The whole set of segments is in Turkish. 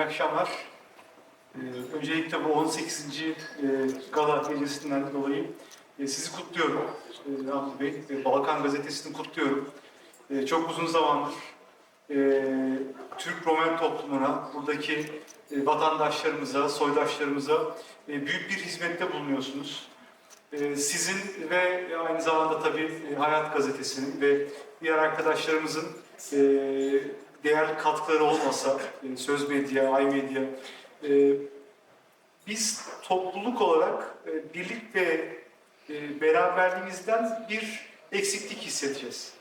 İyi akşamlar. Ee, öncelikle bu 18. e, gala gecesinden dolayı e, sizi kutluyorum. E, Bey, e, Balkan Gazetesi'ni kutluyorum. Çok uzun zamandır Türk Roman toplumuna, buradaki vatandaşlarımıza, soydaşlarımıza büyük bir hizmette bulunuyorsunuz. Sizin ve aynı zamanda tabii Hayat Gazetesi'nin ve diğer arkadaşlarımızın değerli katkıları olmasa, Söz Medya, Ay Medya, e, biz topluluk olarak e, birlik ve e, beraberliğimizden bir eksiklik hissedeceğiz.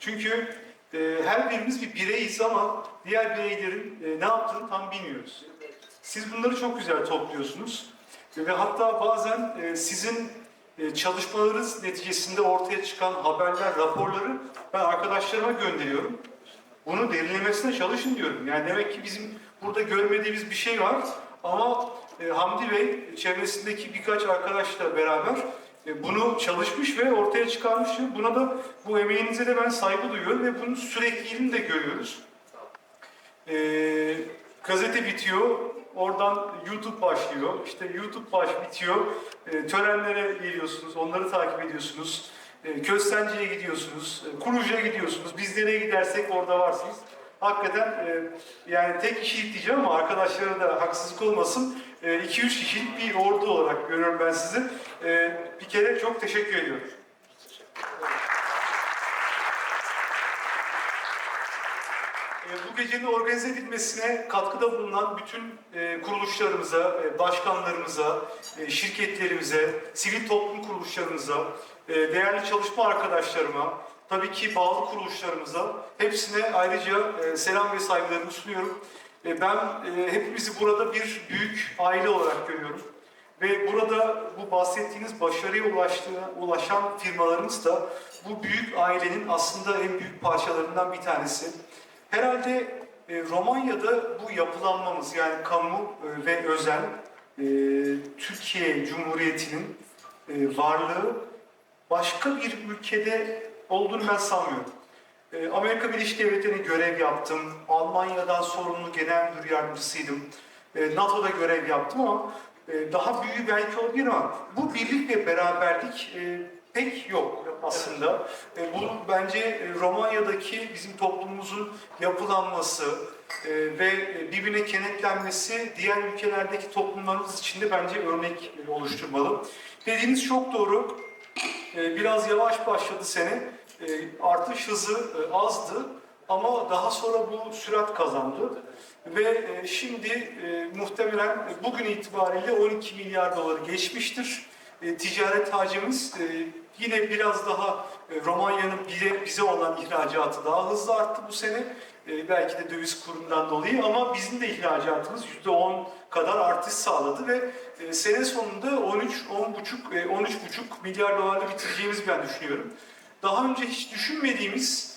Çünkü e, her birimiz bir bireyiz ama diğer bireylerin ne yaptığını tam bilmiyoruz. Siz bunları çok güzel topluyorsunuz ve hatta bazen sizin çalışmalarınız neticesinde ortaya çıkan haberler, raporları ben arkadaşlarıma gönderiyorum. Bunu derinlemesine çalışın diyorum. Yani demek ki bizim burada görmediğimiz bir şey var ama e, Hamdi Bey çevresindeki birkaç arkadaşla beraber e, bunu çalışmış ve ortaya çıkarmış. Buna da bu emeğinize de ben saygı duyuyorum ve bunun sürekliliğini de görüyoruz. E, gazete bitiyor, oradan YouTube başlıyor. İşte YouTube baş bitiyor, e, törenlere geliyorsunuz, onları takip ediyorsunuz. E, Köstence'ye gidiyorsunuz, e, Kurucu'ya gidiyorsunuz. Biz nereye gidersek orada varsınız. Hakikaten e, yani tek kişilik diyeceğim ama arkadaşlara da haksızlık olmasın. 2-3 kişilik bir ordu olarak görüyorum ben sizi. E, bir kere çok teşekkür ediyorum. E, Bu gecenin organize edilmesine katkıda bulunan bütün e, kuruluşlarımıza, e, başkanlarımıza, e, şirketlerimize, sivil toplum kuruluşlarımıza, e, değerli çalışma arkadaşlarıma, tabii ki bağlı kuruluşlarımıza hepsine ayrıca e, selam ve saygılarımı sunuyorum. E, Ben e, hepimizi burada bir büyük aile olarak görüyorum. Ve burada bu bahsettiğiniz başarıya ulaştığı, ulaşan firmalarımız da bu büyük ailenin aslında en büyük parçalarından bir tanesi. Herhalde e, Romanya'da bu yapılanmamız yani kamu e, ve özel e, Türkiye Cumhuriyeti'nin e, varlığı başka bir ülkede olduğunu ben sanmıyorum. E, Amerika Birleşik Devletleri'ne görev yaptım. Almanya'dan sorumlu genel müdür yardımcısıydım. E, NATO'da görev yaptım ama e, daha büyüğü belki olabilir ama bu birlik ve beraberlik e, pek yok aslında. E, bu bence e, Romanya'daki bizim toplumumuzun yapılanması e, ve e, birbirine kenetlenmesi diğer ülkelerdeki toplumlarımız için de bence örnek oluşturmalı. Dediğiniz çok doğru. Biraz yavaş başladı sene. Artış hızı azdı ama daha sonra bu sürat kazandı. Ve şimdi muhtemelen bugün itibariyle 12 milyar doları geçmiştir. Ticaret hacimiz yine biraz daha e, Romanya'nın bize, olan ihracatı daha hızlı arttı bu sene. E, belki de döviz kurundan dolayı ama bizim de ihracatımız %10 kadar artış sağladı ve e, sene sonunda 13 10,5 e, 13,5 milyar dolarla bitireceğimizi ben düşünüyorum. Daha önce hiç düşünmediğimiz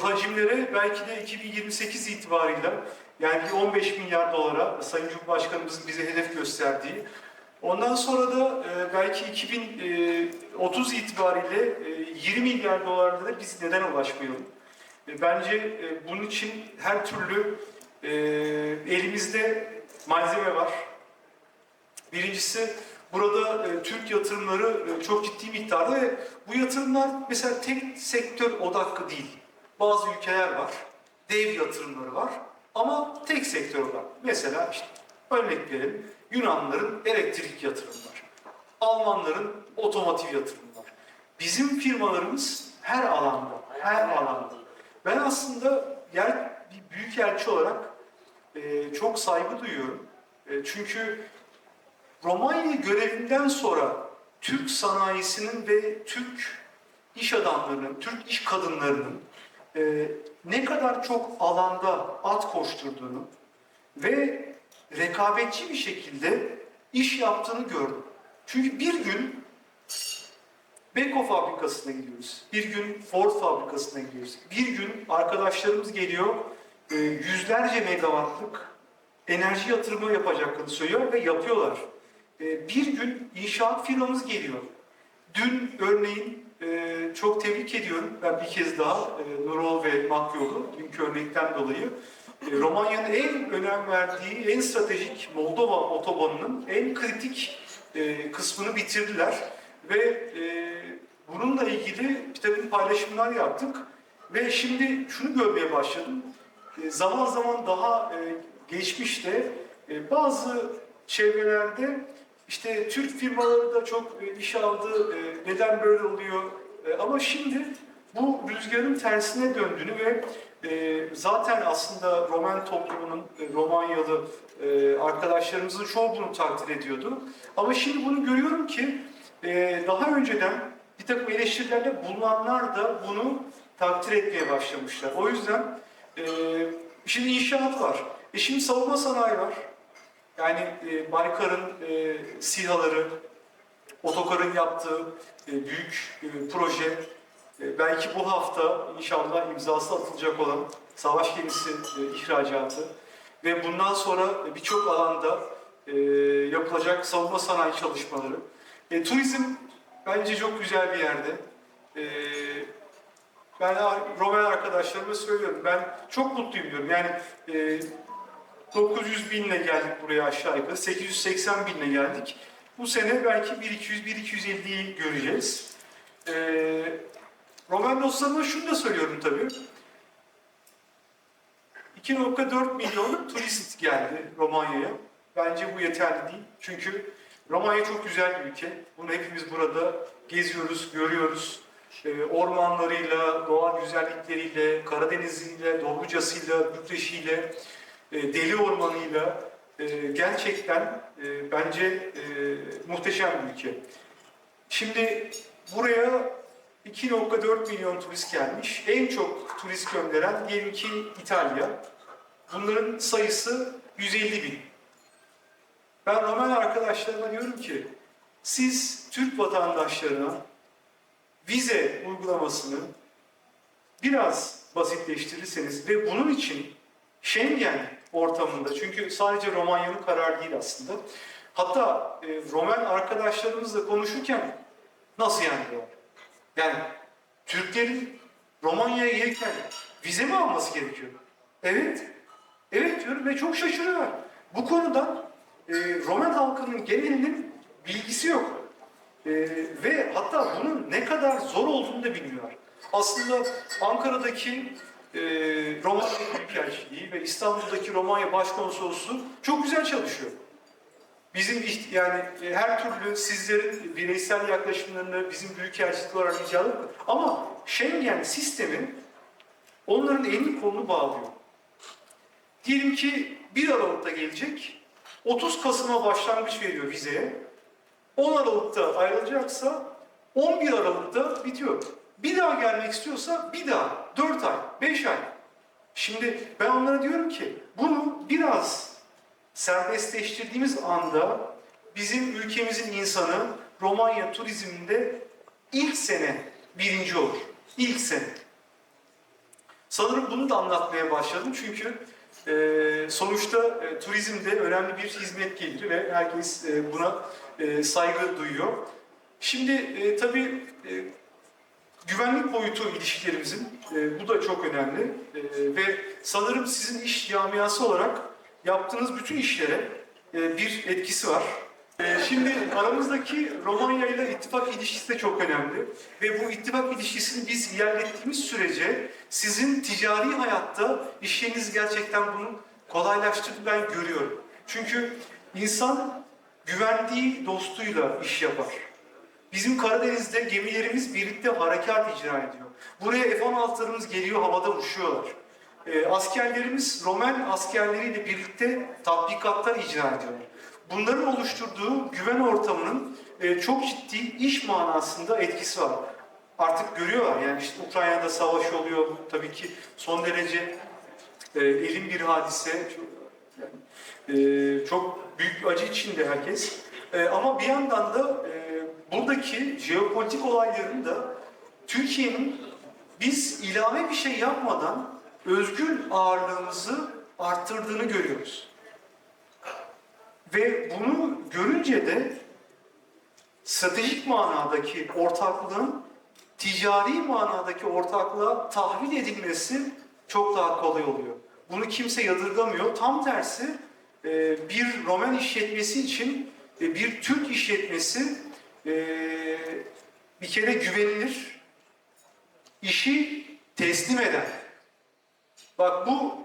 hacimlere belki de 2028 itibariyle yani bir 15 milyar dolara Sayın Cumhurbaşkanımızın bize hedef gösterdiği Ondan sonra da e, belki 2030 itibariyle e, 20 milyar dolarlara biz neden ulaşmayalım? E, bence e, bunun için her türlü e, elimizde malzeme var. Birincisi burada e, Türk yatırımları e, çok ciddi miktarda ve bu yatırımlar mesela tek sektör odaklı değil. Bazı ülkeler var, dev yatırımları var ama tek sektör odaklı. Mesela işte örnek verelim Yunanların elektrik yatırımı var. Almanların otomotiv yatırımı var. Bizim firmalarımız her alanda, her alanda. Ben aslında yer, bir büyük elçi olarak e, çok saygı duyuyorum. E, çünkü Romanya görevinden sonra Türk sanayisinin ve Türk iş adamlarının, Türk iş kadınlarının e, ne kadar çok alanda at koşturduğunu ve rekabetçi bir şekilde iş yaptığını gördüm. Çünkü bir gün Beko fabrikasına gidiyoruz. Bir gün Ford fabrikasına gidiyoruz. Bir gün arkadaşlarımız geliyor e, yüzlerce megawattlık enerji yatırımı yapacaklarını söylüyor ve yapıyorlar. E, Bir gün inşaat firmamız geliyor. Dün örneğin e, çok tebrik ediyorum ben bir kez daha Nurol ve Makyol'u dünkü örnekten dolayı. E, Romanya'nın en önem verdiği, en stratejik Moldova otobanının en kritik e, kısmını bitirdiler. Ve e, bununla ilgili takım paylaşımlar yaptık. Ve şimdi şunu görmeye başladım. E, zaman zaman daha geçmişte bazı çevrelerde işte Türk firmaları da çok iş aldı, neden böyle oluyor? Ama şimdi bu rüzgarın tersine döndüğünü ve e, zaten aslında Roman toplumunun, e, Romanyalı e, arkadaşlarımızın çoğu bunu takdir ediyordu. Ama şimdi bunu görüyorum ki e, daha önceden bir takım eleştirilerde bulunanlar da bunu takdir etmeye başlamışlar. O yüzden e, şimdi inşaat var. E şimdi savunma sanayi var. Yani e, Baykar'ın e, SİHA'ları, Otokar'ın yaptığı e, büyük e, proje, belki bu hafta inşallah imzası atılacak olan savaş gemisi e, ihracatı ve bundan sonra birçok alanda e, yapılacak savunma sanayi çalışmaları. E, turizm bence çok güzel bir yerde. E, ben Roman arkadaşlarıma söylüyorum, ben çok mutluyum diyorum. Yani e, 900 binle geldik buraya aşağı yukarı, 880 binle geldik. Bu sene belki 1200-1250'yi göreceğiz. Ee, Roman dostlarıma şunu da söylüyorum tabii. 2.4 milyon turist geldi Romanya'ya. Bence bu yeterli değil. Çünkü Romanya çok güzel bir ülke. Bunu hepimiz burada geziyoruz, görüyoruz. Ee, ormanlarıyla, doğal güzellikleriyle, Karadeniz'iyle, Dobruca'sıyla, Bükreş'iyle, e, Deli Ormanı'yla e, gerçekten e, bence e, muhteşem bir ülke. Şimdi buraya 2.4 milyon turist gelmiş. En çok turist gönderen diyelim ki İtalya. Bunların sayısı 150 bin. Ben Roman arkadaşlarıma diyorum ki siz Türk vatandaşlarına vize uygulamasını biraz basitleştirirseniz ve bunun için Schengen ortamında çünkü sadece Romanya'nın kararı değil aslında. Hatta e, Roman arkadaşlarımızla konuşurken nasıl yani diyor. Yani Türklerin Romanya'ya gelirken vize mi alması gerekiyor? Evet. Evet diyorum ve çok şaşırıyorlar. Bu konuda e, Roman halkının genelinin bilgisi yok. E, ve hatta bunun ne kadar zor olduğunu da bilmiyorlar. Aslında Ankara'daki e, Romanya Büyükelçiliği ve İstanbul'daki Romanya Başkonsolosluğu çok güzel çalışıyor. Bizim yani e, her türlü sizlerin bireysel yaklaşımlarını bizim büyükelçilik olarak rica. Ama Schengen sistemi onların elini kolunu bağlıyor. Diyelim ki 1 Aralık'ta gelecek, 30 Kasım'a başlangıç veriyor vizeye. 10 Aralık'ta ayrılacaksa 11 Aralık'ta bitiyor. Bir daha gelmek istiyorsa bir daha 4 ay, 5 ay. Şimdi ben onlara diyorum ki bunu biraz serbestleştirdiğimiz anda bizim ülkemizin insanı Romanya turizminde ilk sene birinci olur. İlk sene. Sanırım bunu da anlatmaya başladım çünkü e, sonuçta e, turizmde önemli bir hizmet geliri ve herkes e, buna saygı duyuyor. Şimdi tabii güvenlik boyutu ilişkilerimizin bu da çok önemli ve sanırım sizin iş camiası olarak yaptığınız bütün işlere e, bir etkisi var. E, şimdi aramızdaki Romanya ile ittifak ilişkisi de çok önemli ve bu ittifak ilişkisini biz ilerlettiğimiz sürece sizin ticari hayatta işleriniz gerçekten bunu kolaylaştırdığını ben görüyorum. Çünkü insan güvendiği dostuyla iş yapar. Bizim Karadeniz'de gemilerimiz birlikte harekat icra ediyor. Buraya F-16'larımız geliyor, havada uçuyorlar. Ee, askerlerimiz Roman askerleriyle birlikte tatbikatlar icra ediyorlar. Bunların oluşturduğu güven ortamının e, çok ciddi iş manasında etkisi var. Artık görüyorlar yani işte Ukrayna'da savaş oluyor. Tabii ki son derece e, elin bir hadise. Çok, e, çok büyük acı içinde herkes. E, ama bir yandan da e, buradaki jeopolitik olayların da Türkiye'nin biz ilave bir şey yapmadan özgür ağırlığımızı arttırdığını görüyoruz. Ve bunu görünce de stratejik manadaki ortaklığın ticari manadaki ortaklığa tahvil edilmesi çok daha kolay oluyor. Bunu kimse yadırgamıyor. Tam tersi e, bir Roman işletmesi için e, bir Türk işletmesi e, bir kere güvenilir, işi teslim eden. Bak bu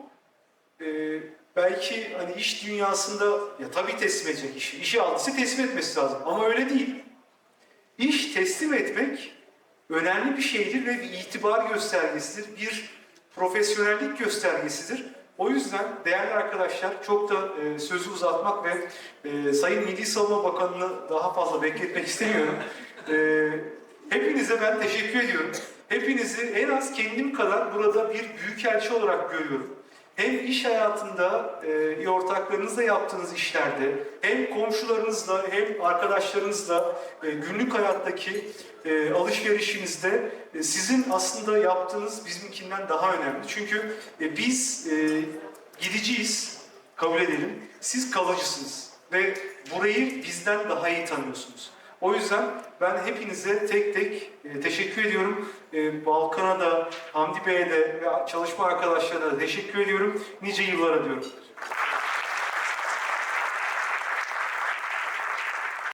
e, belki hani iş dünyasında ya tabii teslim edecek işi. İşi aldıysa teslim etmesi lazım ama öyle değil. İş teslim etmek önemli bir şeydir ve bir itibar göstergesidir, bir profesyonellik göstergesidir. O yüzden değerli arkadaşlar çok da e, sözü uzatmak ve e, Sayın Milli Savunma Bakanı'nı daha fazla bekletmek istemiyorum. E, hepinize ben teşekkür ediyorum. Hepinizi en az kendim kadar burada bir büyükelçi olarak görüyorum. Hem iş hayatında, e, ortaklarınızla yaptığınız işlerde, hem komşularınızla, hem arkadaşlarınızla e, günlük hayattaki e, alışverişinizde e, sizin aslında yaptığınız bizimkinden daha önemli. Çünkü e, biz e, gideceğiz, kabul edelim. Siz kalıcısınız ve burayı bizden daha iyi tanıyorsunuz. O yüzden ben hepinize tek tek e, teşekkür ediyorum. E, Balkan'a da, Hamdi Bey'e de ve çalışma arkadaşlarına da teşekkür ediyorum. Nice yıllara diyorum.